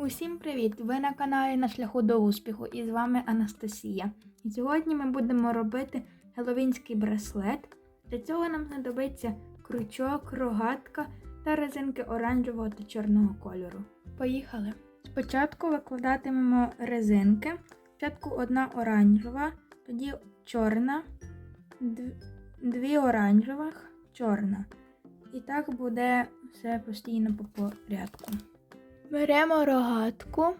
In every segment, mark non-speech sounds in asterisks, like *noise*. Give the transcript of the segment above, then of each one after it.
Усім привіт! Ви на каналі на шляху до успіху і з вами Анастасія. І сьогодні ми будемо робити геловінський браслет. Для цього нам знадобиться крючок, рогатка та резинки оранжевого та чорного кольору. Поїхали! Спочатку викладатимемо резинки. Спочатку одна оранжева, тоді чорна, дві оранжевих, чорна. І так буде все постійно по порядку. Беремо рогатку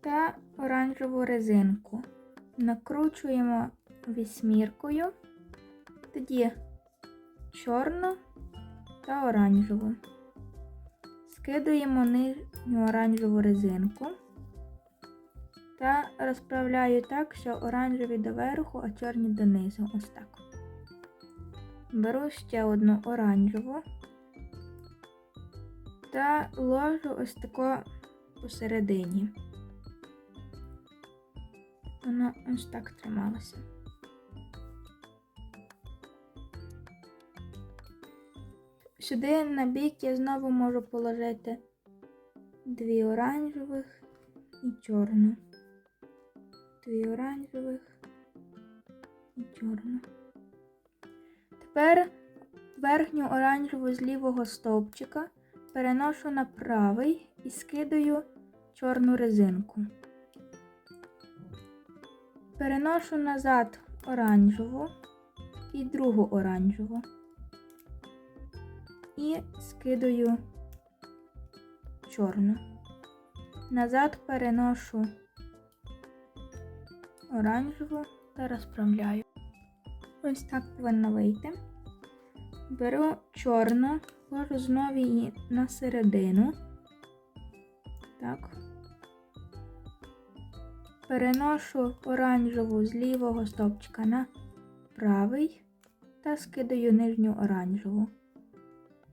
та оранжеву резинку. Накручуємо вісьміркою, тоді чорну та оранжеву. Скидуємо нижню оранжеву резинку та розправляю так, що оранжеві доверху, а чорні донизу. Ось так. Беру ще одну оранжеву та ложу ось тако посередині. Воно ось так трималося. Сюди на бік я знову можу положити дві оранжевих і чорну. Дві оранжевих і чорну. Тепер верхню оранжеву з лівого стовпчика переношу на правий і скидаю чорну резинку. Переношу назад оранжеву і другу оранжеву. І скидаю чорну. Назад переношу оранжеву та розправляю. Ось так повинно вийти. Беру чорну, ложу знову її на середину. Так. Переношу оранжеву з лівого стовпчика на правий та скидаю нижню оранжеву.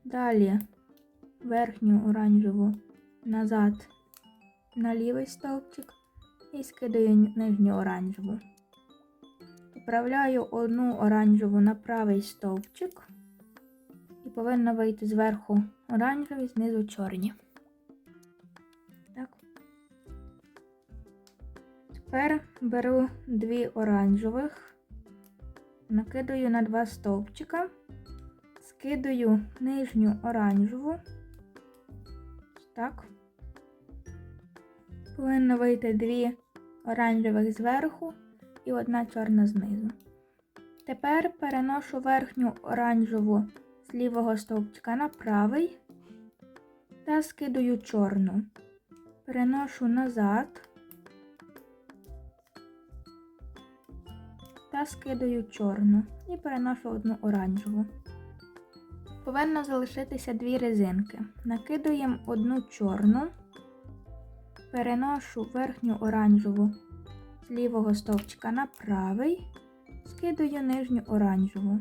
Далі верхню оранжеву назад на лівий стовпчик і скидаю нижню оранжеву. Поправляю одну оранжеву на правий стовпчик і повинно вийти зверху оранжеві, знизу чорні. Так. Тепер беру дві оранжевих, накидаю на два стовпчика, скидаю нижню оранжеву. Так. Повинно вийти дві оранжевих зверху і одна чорна знизу. Тепер переношу верхню оранжеву з лівого стовпчика на правий та скидаю чорну. Переношу назад та скидаю чорну і переношу одну оранжеву. Повинно залишитися дві резинки. Накидуємо одну чорну, переношу верхню оранжеву з лівого стовпчика на правий, скидаю нижню оранжеву.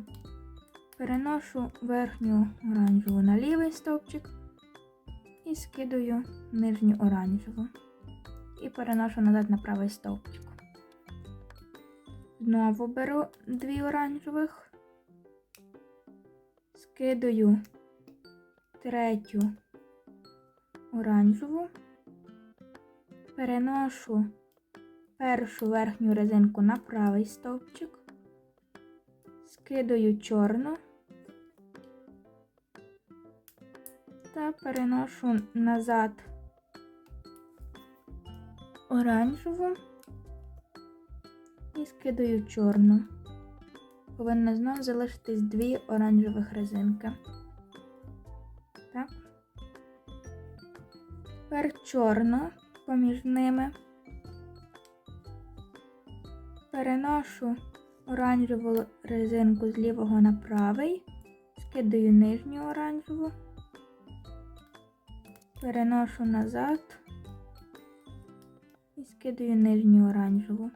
Переношу верхню оранжеву на лівий стовпчик і скидаю нижню оранжеву. І переношу назад на правий стовпчик. Знову беру дві оранжевих, скидаю третю оранжеву, переношу першу верхню резинку на правий стовпчик, скидаю чорну та переношу назад оранжеву і скидаю чорну. Повинно знову залишитись дві оранжевих резинки. Так. Тепер чорну поміж ними. Переношу оранжеву резинку з лівого на правий, скидаю нижню оранжеву, переношу назад і скидаю нижню оранжеву.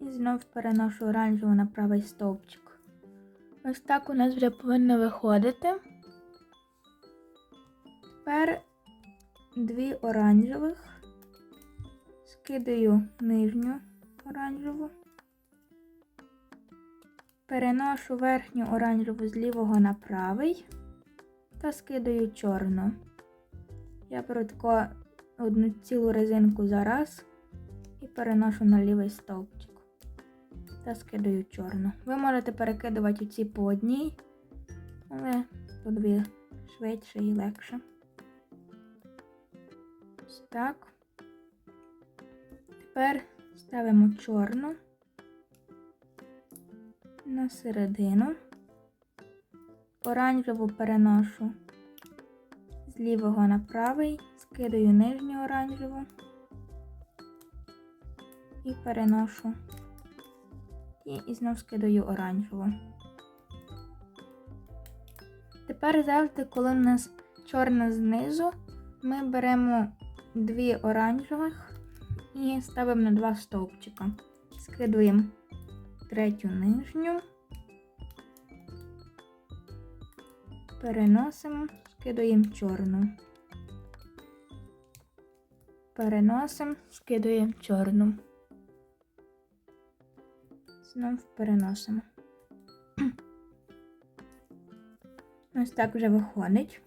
І знов переношу оранжеву на правий стовпчик. Ось так у нас вже повинно виходити. Тепер дві оранжевих, скидаю нижню оранжеву, переношу верхню оранжеву з лівого на правий та скидаю чорну. Я беру таку одну цілу резинку за раз і переношу на лівий стовпчик. Та скидаю чорну. Ви можете перекидувати ці по одній, але по дві швидше і легше. Ось так. Тепер ставимо чорну на середину. Оранжеву переношу з лівого на правий, скидаю нижню оранжеву і переношу. І, і знов скидаю оранжеву. Тепер завжди, коли в нас чорна знизу, ми беремо дві оранжевих і ставимо на два стовпчика. Скидуємо третю нижню, переносимо, скидуємо чорну. Переносимо, скидуємо чорну. Знов переносимо. *clears throat* Ось так вже виходить.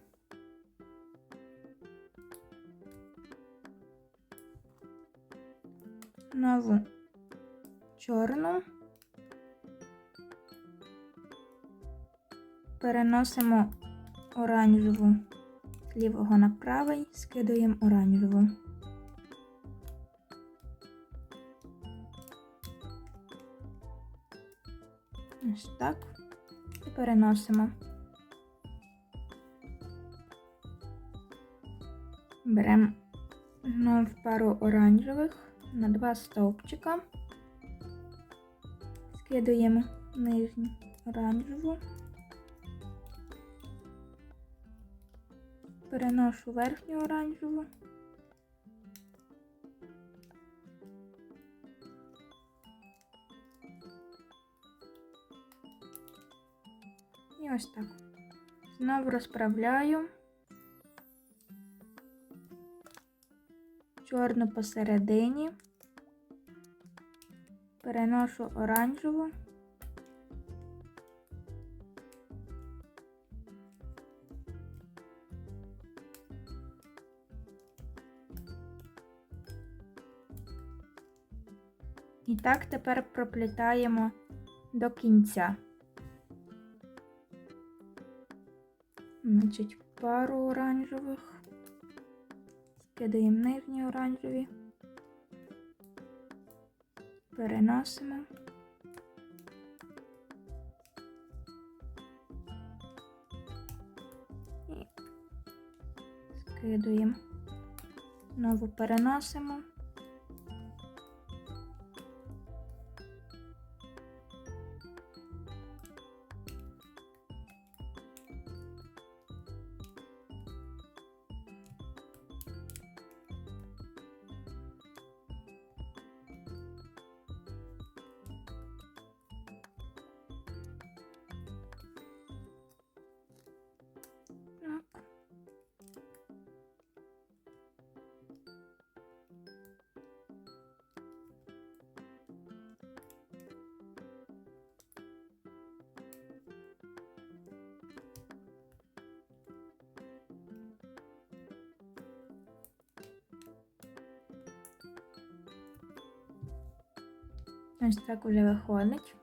Нову чорну. Переносимо оранжеву з лівого на правий, скидуємо оранжеву. Ось так. І переносимо. Беремо знову пару оранжевих на два стовпчика. Скидуємо нижню оранжеву. Переношу верхню оранжеву. І ось так. Знову розправляю. Чорну посередині. Переношу оранжеву. І так тепер проплітаємо до кінця. Значить, пару оранжевих. Скидаємо нижні оранжеві. Переносимо. І скидуємо. Знову переносимо. Ось так уже виходить.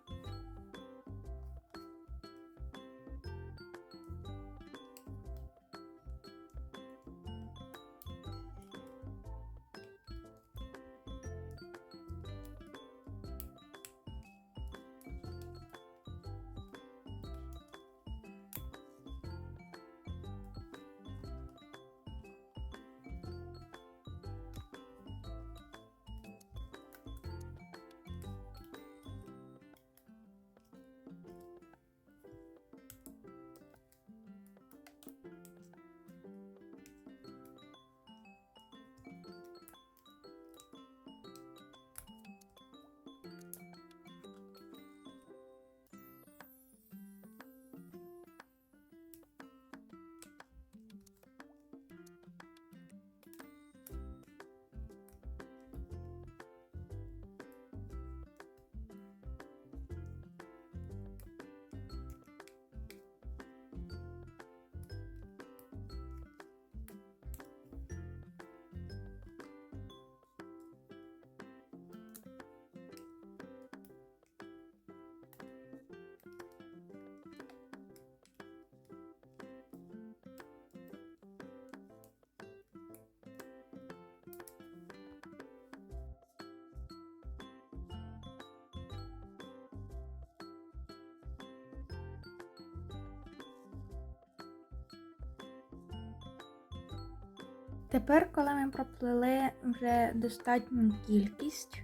Тепер, коли ми проплели вже достатню кількість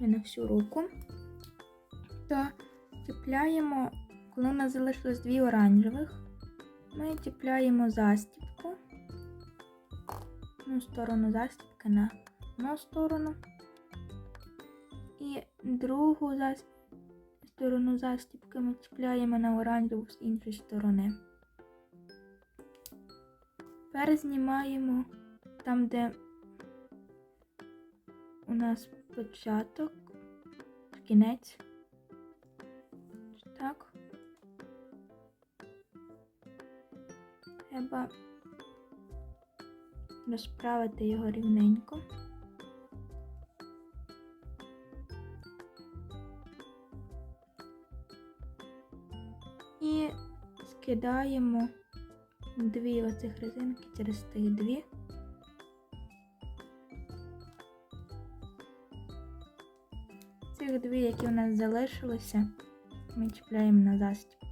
на всю руку, то чіпляємо, коли у нас залишилось дві оранжевих, ми чіпляємо застібку. Одну сторону застібки на одну сторону. І другу зас- сторону застібки ми чіпляємо на оранжеву з іншої сторони. Тепер знімаємо там, де у нас початок, кінець. Так. Треба розправити його рівненько. І скидаємо дві оцих резинки через тих дві. Цих дві, які у нас залишилися, ми чіпляємо на застібку.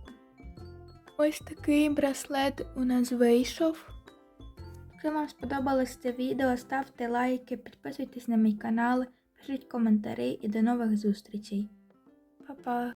Ось такий браслет у нас вийшов. Якщо вам сподобалось це відео, ставте лайки, підписуйтесь на мій канал, пишіть коментарі і до нових зустрічей. Па-па!